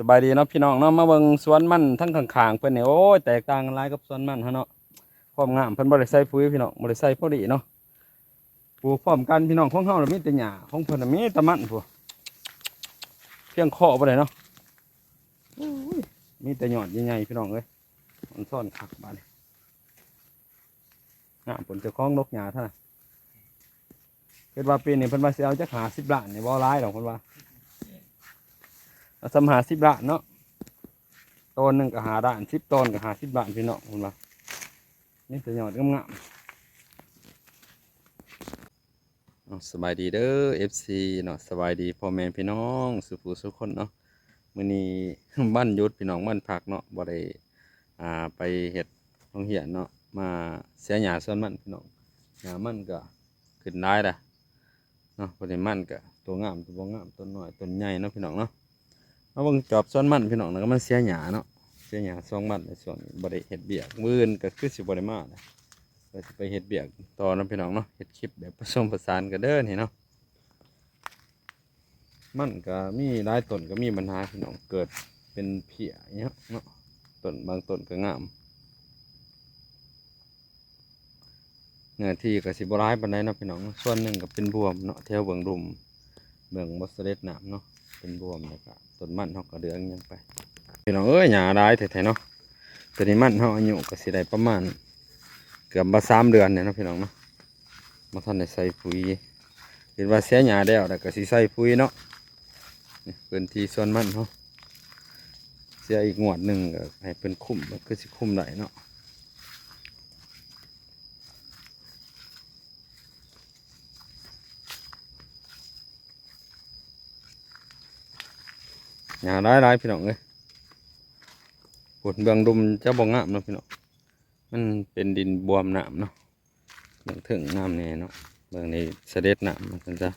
สบายดีเนาะพี่น้องเนาะมาเบิ่งสวนมันทั้งข้างๆเพิ่นนี่ยโอ้ยแตกต่างกันหลายกับสวนมันฮะเนาะความงามเพิ่นบ่ได้ใส่ปุ๋ยพี่น้องบ่ได้ใส่พอดีเนาะปลูกพร้อมกันพี่น้องของเฮาน่ะมีแต่หญ้าของเพิ่นน่ะมีแต่มันพุ่เพียงเคาะบ่ได้เนาะโอ้ยมีแต่ยอดใหญ่ๆพี่น้องเอ้ยมันซ่อนคักบาดนี้งามผลเจ้าของนกหญ้าท่านั้นคิดว่าปีนี้เพิ่นว่าสิเอาจัก50ล้านนี่บ่หลายดอกเพิ่นว่า สำหาสิบล้านเนาะต้นหนึ่งก็หาด้านสิบต้นก็หาสิบบาทพี่น้องคุณว่านี่จะยอดงามๆเอสบายดีเด้อ FC เนาะสบายดีพ่อแม่พี่น้องสุภูสุคนเนาะมื้อนี้บ้านยุดพี่น้องบ้านพักเนาะบ่ได้อ่าไปเฮ็ดโรงเรียนเนาะมาเสียหญ้าส่วนมันพี่น้องหญ้ามันก็ขึ้นได้ละเนาะบ่ได้มันก็ตัวงามตัวบ่งามต้นน้อยต้นใหญ่เนาะพี่น้องเนาะ เอาเบิ่งจอบซ้อนมันพี่น้องแล้วก็มันเสียหยาเนาะเสียหยาซองมันในส่วนบริเฮ็ดเบียกมื่นก็คือสิบริมานะก็สิไปเฮ็ดเบียกต่อนะพี่น้องเนาะเฮ็ดคลิปแบบผสมผสานกันเด้อนี่เนาะมันก็มีหลายต้นก็มีปัญหาพี่น้องเกิดเป็นเพียเนี้ยเนาะต้นบางต้นก็งามเนื้อที่ก็สิบร้ายปานใดเนาะพี่น้องส่วนหนึ่งก็เป็นบวมเนาะแถวเบื้องรุมเบื้องบ่เสด็จน้ำเนาะเป็นบวมแล้วก็ ต้นมันเขาก็เดืองยังไปพี่น้องเอ้ยหยาได้แท้ๆเนาะตัวนี้มันเขาอายุก็สิได้ประมาณ เกือบมาสามเดือนเนี่ยเนาะพี่น้องเนาะมาท่านได้ใส่ปุ๋ยเห็นว่าเสียหยาแล้วแต่ก็สิใส่ปุ๋ยเนาะนี่พื้นที่ส่วนมันเขาเสียอีกงวดหนึ่งก็ให้เป็นคุ้มก็คือสิคุ้มได้เนาะ หญ้าได้ายพี่น้องเอ้ยปวดเบืองดุมจะบ่งามเนาะพี่น้องมันเป็นดินบวมน้ำเนาะเบืองถึงน้ำเนี่ยเนาะเบืองนี้เสด็จน้ำมันจะ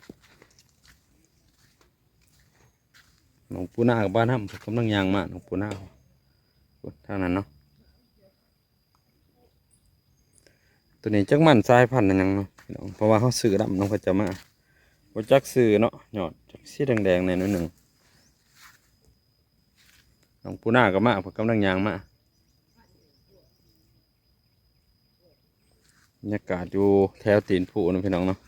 หลวงปูนากับบ้านห้ำกำลังยางมาหลวงปูนาทางนั้นเนาะตัวนี้จักมันสายพันธุ์นั่นยังเนาะพี่น้องเพราะว่าเขาซื้อดำน้องเขาจะมาบ่จักซื้อเนาะหยอดจักสีแดงๆในนิดหนึ่ง หลวงปูนากับมาเพิ่นกำลังยางมาบรรยากาศอยู่แถวตีนผูนะพี่น้องเนาะ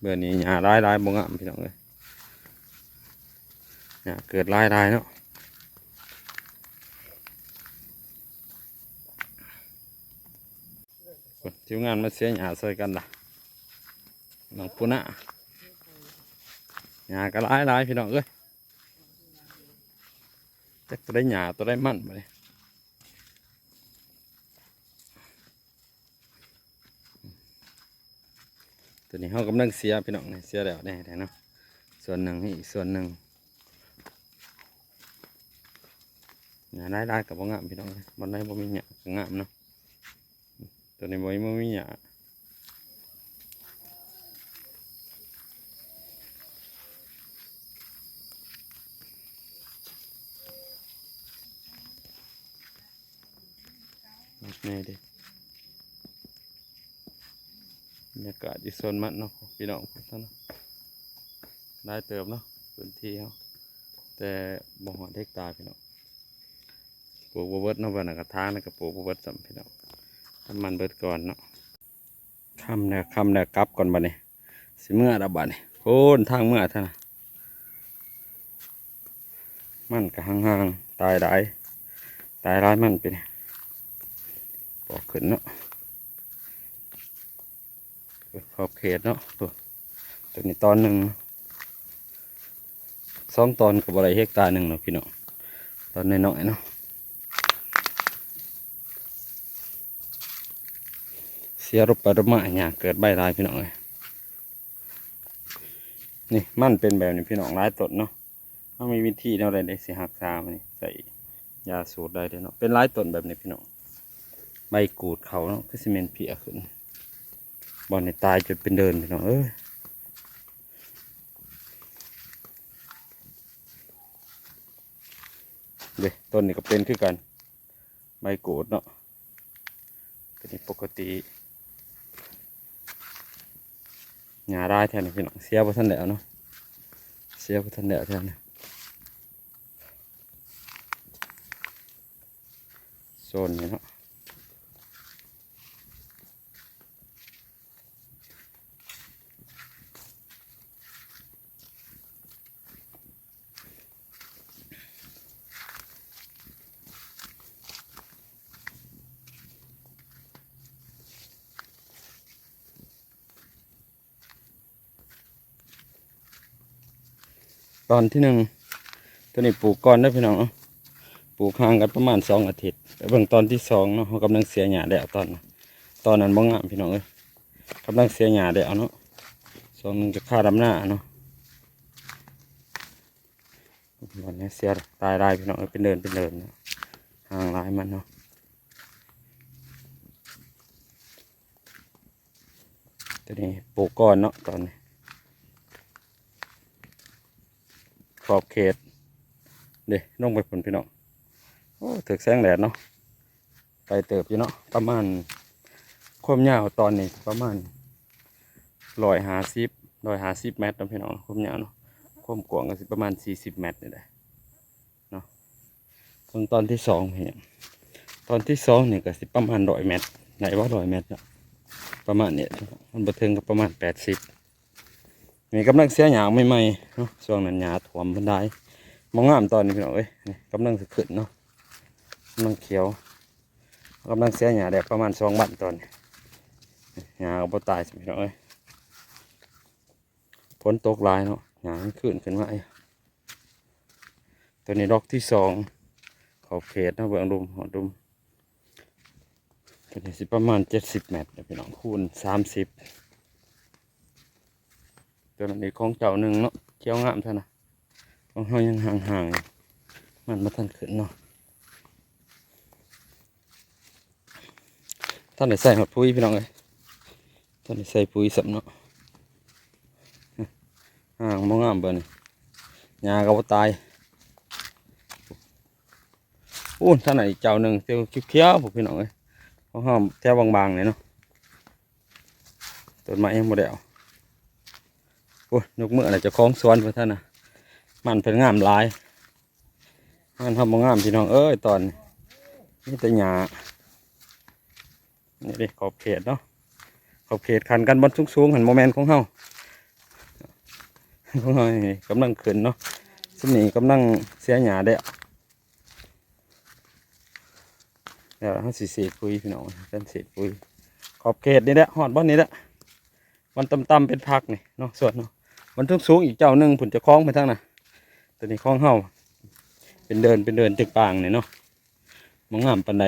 เบื่อนี้หญ้าร้ายร้ายบ่งามพี่น้องเลยหญ้าเกิดร้ายร้ายเนาะทีมงานมาเสียหญ้าใส่กันล่ะน้องปุณะหญ้าก็ร้ายร้ายพี่น้องเอ้ย จักตัวได้หญ้าตัวได้มั่นไปตัวนี้เขากำลังเสียพี่น้องนี่เสียแล้วแน่แท้เนาะส่วนหนึ่งอีกส่วนหนึ่งหยาได้ได้กับบ่งามพี่น้องบนได้บ่มีหยาก็งามเนาะตัวนี้บ่มีบ่มีหยานี่เดิ บรร ยากาศอยู่โซนมันเนาะพี่น้องท่านเนาะได้เติมเนาะพื้นที่เขาแต่บ่หอดเทกตาพี่น้องปลูกบัวเบิดเนาะวันกระทางนะกับปลูกบัวเบิดสัมพี่น้องทำมันเบิร์ดก่อนเนาะคำเนี่ยคำเนี่ยกลับก่อนบัดนี้สิเมื่อดับบัดนี้โค่นทางเมื่อท่านนะมันก็ห่างๆตายได้ตายร้ายมันไปเนี่ยปอกขึ้นเนาะ ขอบเขตเนาะตัวตัวนี้ตอนหนึ่งสองตอนกับอะไรเฮกตาหนึ่งเนาะพี่น้องตอนน้อยๆเนาะเสียรบปรมาเนี่ยเกิดใบลายพี่น้องเลยนี่มันเป็นแบบนี้พี่น้องร้ายตดเนาะมันมีวิธีเนาอะไรได้สิหักษามันนี่ใส่ยาสูตรได้เลยเนาะเป็นร้ายตนแบบนี้พี่น้องใบกูดเขาเนาะคือซีเมนต์เพียขึ้น บอลในตายจนเป็นเดินพี่นาะเอ้ยเด็ต้นนี่ก็เป็นขึ้นกัน ไม่โกรธเนาะตัวนี้ปกติหงาได้แทนพี่น้องเสียบระท่านแล้วเนาะเสียบระท่านแล้วแทนโซนนี้เนาะ ตอนที่หนึ่งตัวนี้ปลูกก่อนได้พี่น้องเนาะปลูกห่างกันประมาณสองอาทิตย์ไปเบิ่งตอนที่สองเนาะเขากำลังเสียหญ้าแล้วตอน ตอนนั้นบ่งามพี่น้องเอ้ยกำลังเสียหญ้าแล้วเนาะสองหนึ่งจะฆ่าดำหน้าเนาะวันนี้เสียตายได้พี่น้องเป็นเดินเป็นเดินนะห่างลายมันเนาะตัวนี้ปลูกก่อนเนาะตอนนี้ ขอบเขต เดี๋ยวลงไปผลพี่น้องโอ้ถึกแสงแดดเนาะไปเติบอยู่เนาะประมาณความยาวตอนนี้ประมาณร้อยหาสิบร้อยหาสิบเมตรนะพี่น้องความยาวเนาะความกว้างก็สิประมาณสี่สิบเมตรนี่แหละเนาะส่วนตอนที่สองเนี่ยตอนที่สองเนี่ยก็สิประมาณร้อยเมตรไหนว่าร้อยเมตรเนาะประมาณเนี่ยมันบันเทิงก็ประมาณแปดสิบ นี่กำลังเสียหยางใหม่ๆเนาะช่วงนั้นหญ้าถ่วมบันไดมองงามตอนนี้พี่น้องเอ้ยนี่กำลังสิขึ้นเนาะกำลังเขียวกำลังเสียหญ้าได้ประมาณสองวันตอนนี้หญ้าก็บ่ตายพี่น้องเอ้ยฝนตกลายเนาะหญ้าขึ้นขึ้นมาไอ้ตัวนี้ดอกที่สองขอบเขตนะเบื้องรุมหอดุมตัวนี้สิประมาณเจ็ดสิบเมตรเด้อพี่น้องคูณสามสิบ ตัวนั้นอีกของเจ้าหนึ่งเนาะเจ้างามท่านะของเฮายังห่างๆอยู่มันมาทันขึ้นเนาะท่านได้ใส่หมดปุ๋ยพี่น้องเลยท่านได้ใส่ปุ๋ยสับเนาะห่างมองงามเบิ่นหญ้าก็บ่ตายอู้ท่านไหนเจ้าหนึ่งเตียวเขียวๆพวกพี่น้องเลยของเฮาแถวบางๆเลยเนาะต้นไม้ยังบ่ได้เอา โอ้ยนกเมื่อไรจะคล้องสวนเพื่อท่านนะมันเป็นงามหลาย มันทำมางามพี่น้องเอ้ยตอนนี่แต่หยานี่ดิขอบเขตเนาะขอบเขตขันกันบนสูงๆหันโมเมนต์ของเฮาของเฮากำลังขึ้นเนาะสมนีกำลังเสียหยาได้วเดี๋ยวเขาสีเศษปุ๋ยพี่น้องเป็นเศษปุ๋ยขอบเขตนี่แหละหอดบ้านนี้แหละมันต่ำๆเป็นพักนี่เนาะส่วนเนาะ มันทุกสูงอีกเจ้าหนึ่งผุนจะคล้องไปทั้งน่ะตัวนี้คล้องเฮาเป็นเดินเป็นเดินตึกปางเนี่ยเนาะมองงามปันใด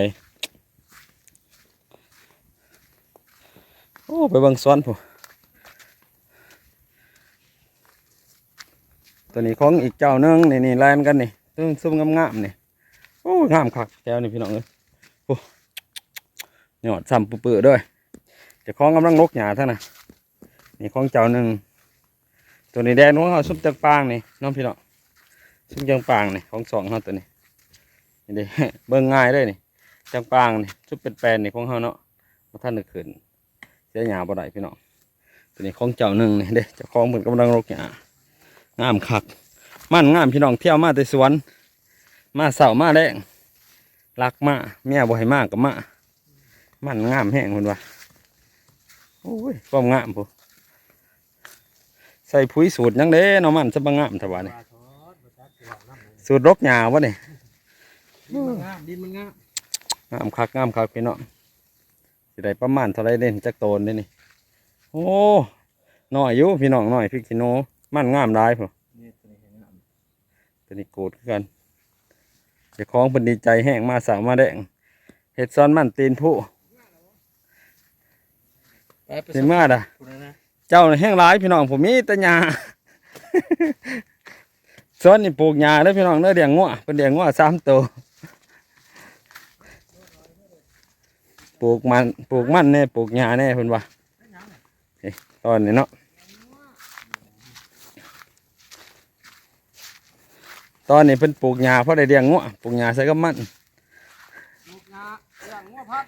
โอ้ไปบิ่งซ้อนผู้ตัวนี้ของอีกเจ้าหนึ่งนี่นี่แลนกันนี่ตึ้งซุ่มงามๆนี่โอ้งามคักแก้วนี่พี่น้องเอ้ยโอ้ยอดซ้ำปื้อๆด้วยจะคล้องกำลังนกหยาทั้งน่ะนี่ของเจ้าหนึ่ง ตัวนี้แดงน้องเขาซุปจังปางนี่น้องพี่น้องซุปจังปางนี่ของสองเขาตัวนี้นี่เด้เบิ่งง่ายเลยนี่จังปางนี่ซุปเป็นแปลนนี่ของเขาเนาะมาท่านนึกขึ้นเสียหยาบ่ได้พี่น้องตัวนี้ของเจ้าหนึ่งนี่เด้เจ้าของเพิ่นกำลังรกหยางามคักมันงามพี่น้องเที่ยวมาแต่สวน มาเสามาแรงรักมาเมียบ่ให้มากกับมามันงามแห้งคนว่าโอ้ยความงามพู ใส่ปุ๋ยสูตรยังเด้เนาะมันจะบังงามถวานี่สูตรรกหญ้าวะนี่ดินมันงามดินมันงามงามคักงามคักพี่เนาะสิได้ประมาณเท่าไรเด่นจักโตนเด้นี่โอ้น้อยอยู่พี่น้องน้อยพี่กิโนมันงามได้พูนี่ตัวนี้เห็นงามตัวนี้โกรธคือกันเจ้าของเป็นดีใจแห้งมาสาวมาแดงเห็ดซ้อนมันตีนผู้ไปไปสิมาด่ะคุณนะ เจ้าน่ะแห้งร้ายพี่น้องผมมีแต่หญ้าส่วนนี่ปลูกหญ้าเด้อพี่น้องเด้อเลี้ยงงัวเป็นเลี้ยงงัวสามตัวปลูกมันปลูกมันแน่ปลูกหญ้าแน่เพิ่นว่าเฮ้ยตอนนี้เนาะตอนนี้เพิ่นปลูกหญ้าเพราะได้เลี้ยงงัวปลูกหญ้าใส่กับมันลูกงาอย่างงัวพัด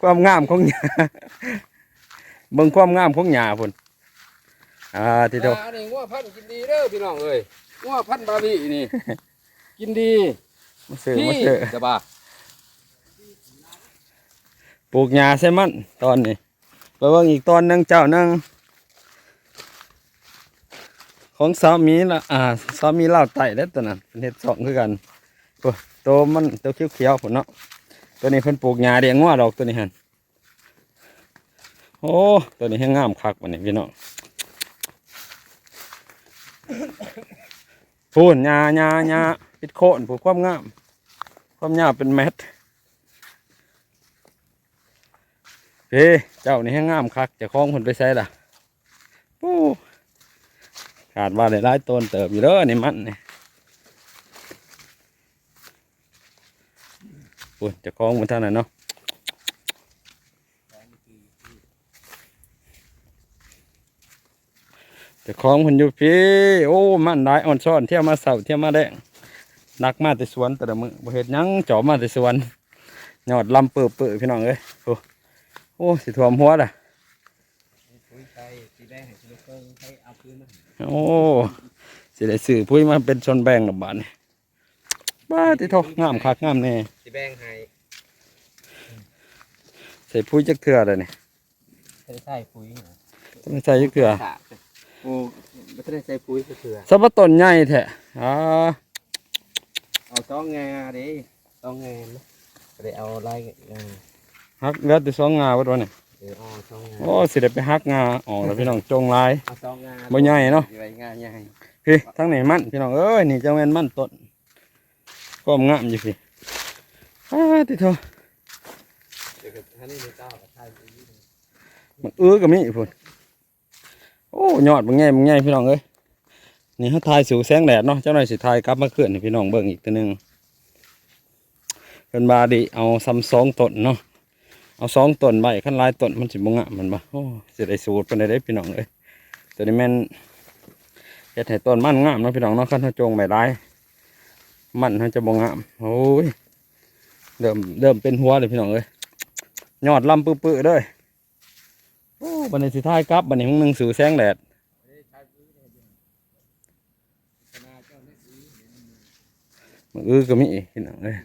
ความงามของหญ้า เบิ่งความงามของหญ้าพุ่นอ่าที่โตอันนี้งัวพันธุ์กินดีเด้อพี่น้องเอ้ยงัวพันธุ์บาบีนี่ กินดีมาซื้อมาซื้อจะบ้าปลูกหญ้าใช่มันตอนนี้ไปเบิ่งอีกตอนหนึงเจ้าหนึงของสามีละอ่าสามีเล่าวไต่แล้วตัวนั้นเป็นเห็ดสองคือกันโอ้ตัวมันตัวเขียวๆผุนเนาะตัวนี้เพิ่นปลูกหญ้าเลี้ยงงัวดอกตัวนี้หัน โอ้ตัวนี้ให้งามคักวันนี้พี่น้องพูนหญ้าหญ้าหญ้าปิดโคนปลูกความงาม ความยาเป็นเม็ดเฮ้เจ้านี่ให้งามคักจะคล้องผลไปใส่ล่ะโอ้ขาดว่าได้หลายต้นเติบอยู่เด้อนี่มันนี่โอ้ยเจะคล้องมันเท่านั้นเนาะ จะคล้าของมันอยู่พี่โอ้มันได้อ่อนซ่อนเที่ยวมาเสาเที่ยวมาแดงนักมาแต่สวนแต่ละมือบ่เห็ดหยังจอบมาแต่สวนยอดลำเปื่อๆพี่น้องเอ้ยโอ้โอ้สิถ่วมหัวล่ะคุยไปสีแดงให้สีเพิ่งให้เอาคืนมาโอ้สิได้สื่อพุ้ยมาเป็นชนแบ่งระบาดนี่บ้าติโทงามคักงามแน่สีแดงให้ใส่พุ้ยจักเถื่อเลยนี่ใส่ใส่ปุ๋ยต้องใส่จักเถื่อ โอ้ไม่ได้ใส่ปุ๋ยก็คือสับปะต้นใหญ่แท้อ่าเอาต้องงาดิต้องงานะได้เอาอะไรงาฮักเหลือแต่สองงาวัดวันนี่เดี๋ยวเอาต้องงาโอ้สิได้ไปฮักงาออกแล้วพี่น้องจงลายเอาต้องงาบ่ใหญ่เนาะใหญ่งาใหญ่พี่ทั้งนี้มันพี่น้องเอ้ยนี่เจ้าแม่นมันต้นก็งามอยู่พี่อ้าติโทเดี๋ยวท่านนี่เจ้ากับท่านมันอื้อก็มีพุ่น โอ้ยอดมันใหญ่มันใหญ่พี่น้องเอ้ยนี่เขาทายสู่แสงแดดเนาะเจ้าหน่อยสิทายกลับมาเคลื่อนให้พี่น้องเบิ่งอีกตัวหนึงเป็นบาดิเอาซ้ำสองต้นเนาะเอาสองต้นใบขั้นลายต้นมันสิบงามมันบ่โอ้สิได้สูตรเป็นได้พี่น้องเอ้ยตัวนี้แม่นเฮ็ดให้ต้นมันงามเนาะพี่น้องเนาะคันเขาจงใบหลายมันเขาจะบงามโอ้ยเริ่มเริ่มเป็นหัวเลยพี่น้องเอ้ยยอดลำปื้อๆเด้อ บันนี้สิท้ายกลับบันนี้มึงหนึ่งสู่แสงแดดมันอื้อก็มีพี่น้องเลย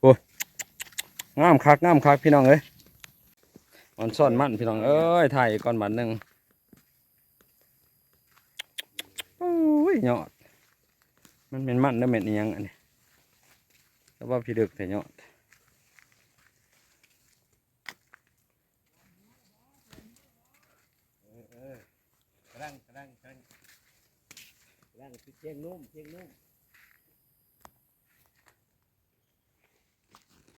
โอ้ยงามคักงามคักพี่น้องเอ้ยมันซ่อนมันพี่น้องเอ้ยถ่ายก่อนบันหนึ่งโอ้ยยอดมันเป็นมันแล้วเม็ดอิหยังอันนี้แล้วว่าพี่ดึกแต่ยอด กระดังกระดังกระดังกระดังคือ เพียงนุ่มเพียงนุ่ม